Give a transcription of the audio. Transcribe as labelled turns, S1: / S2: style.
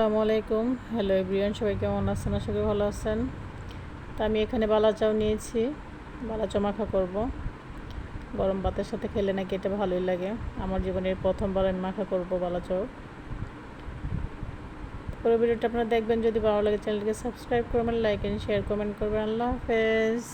S1: আসসালামু আলাইকুম। Hello everyone সবাই কেমন আছেন? আশা করি ভালো আছেন। তা আমি এখানে বালাচাও নিয়েছি। বালা চাও মাখা করব। গরম ভাতের সাথে খেলে নাকি এটা ভালোই লাগে। আমার জীবনের প্রথমবার আমি মাখা করব বালা চাও পুরো ভিডিওটা আপনারা দেখবেন। যদি ভালো লাগে চ্যানেলকে সাবস্ক্রাইব করবেন লাইক এন্ড শেয়ার কমেন্ট করবেন। আল্লাহ হাফেজ।